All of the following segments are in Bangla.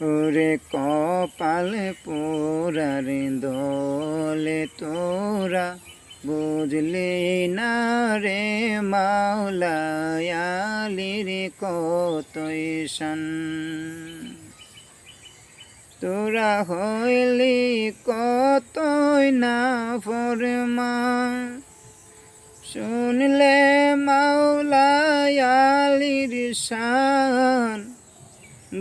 ওরে কপাল পোরারে দলে তোরা বুঝলি না রে মাওলায়ালির কতই শান তোরা হইলি কতই না ফরমা শুনলে মাওলায়ালির শান।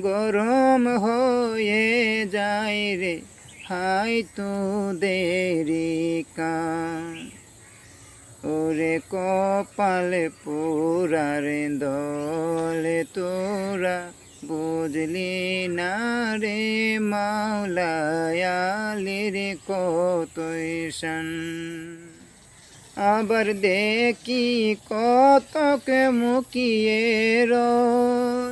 গরম হয়ে যায় রে হাই তো দেরি কান। ওরে কপালে পোরারে দলে তোরা, বুঝলি না রে মাওলায়ালির কতই শান আবার দেখি কতকে মুখিয়ে রয়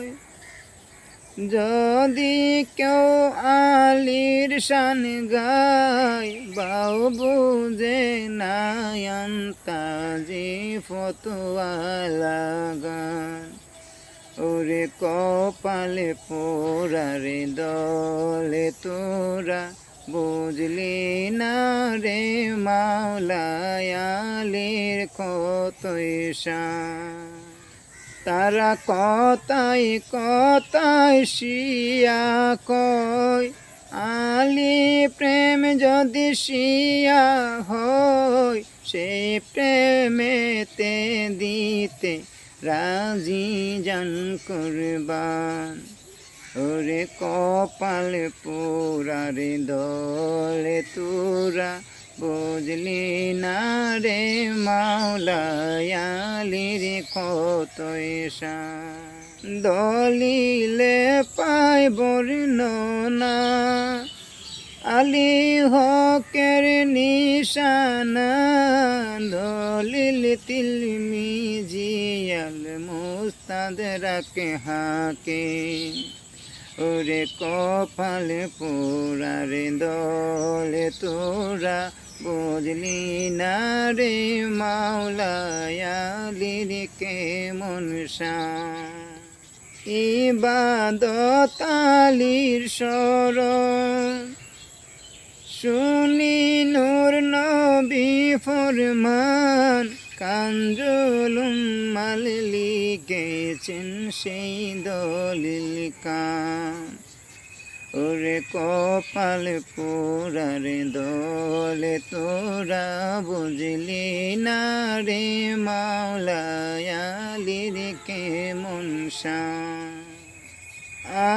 যদি কেউ আলির শান গায়, বাউ বুঝে নায়ন্তাজি ফতোয়ালা গান ওরে কপালে পোরারে দলে তোরা, বুঝলি না রে মাওলায়ালির কতই শান তারা কথাই কথাই শিয়া কয়, আলি প্রেম যদি শিয়া হয় সেই প্রেমেতে দিতে রাজি জান করবান। ওরে কপাল পোরারে দলে তোরা বুঝলি না রে মাওলায়ালির কতই শান। দলিলে পাই বর্ণনা, আলি হকের নিশানা দলিল তিলমি জিয়াল মুস্তাদ রাকে হাকে ওরে কপাল পোড়ারে দলে তোরা, বুঝলি না রে মাওলায়ালির কেমন ইবাদতালির শরণ শুনি নূর নবী ফরমান, কাঞ্জুলুম মাল লিখেছেন সেই দলিল ওরে কপাল পোড়ারে দলে তোরা বুঝলি না রে মাওলায়ালির কেমন শান?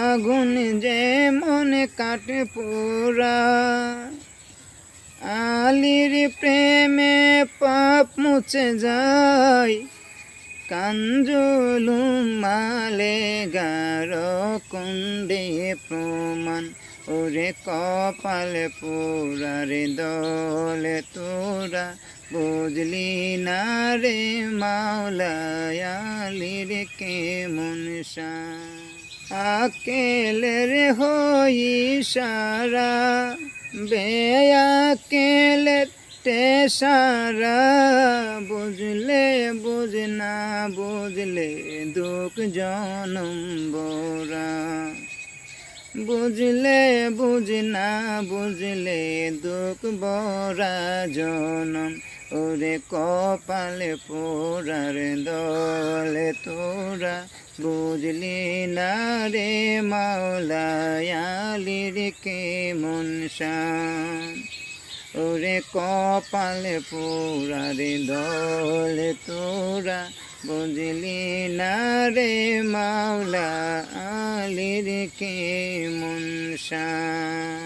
আগুন যে মনে কাটে পোড়া, আলির প্রেমে পাপ মুছে যায় কাঞ্জুলুম মালে গার কুণ্ডে প্রমাণ। ওরে কপাল পোড়ারে দলে তোরা, বুঝলি না রে মাওলায়ালির কেমন শান। আকেলের হই সারা বেয়াকেলের টেসারা বুঝলে বুঝ না বুঝলে দুঃখ জনম বোরা বুঝলে বুঝ না বুঝলে দুঃখ বরা জনম। ওরে কপালে পোড়ার দলে তোরা, বুঝলি না রে মাওলা মাওলায়ালির কেমন শান? ওরে কপালে পোড়ারে দলে তোরা বুঝলি না রে মাওলা আলির কে শান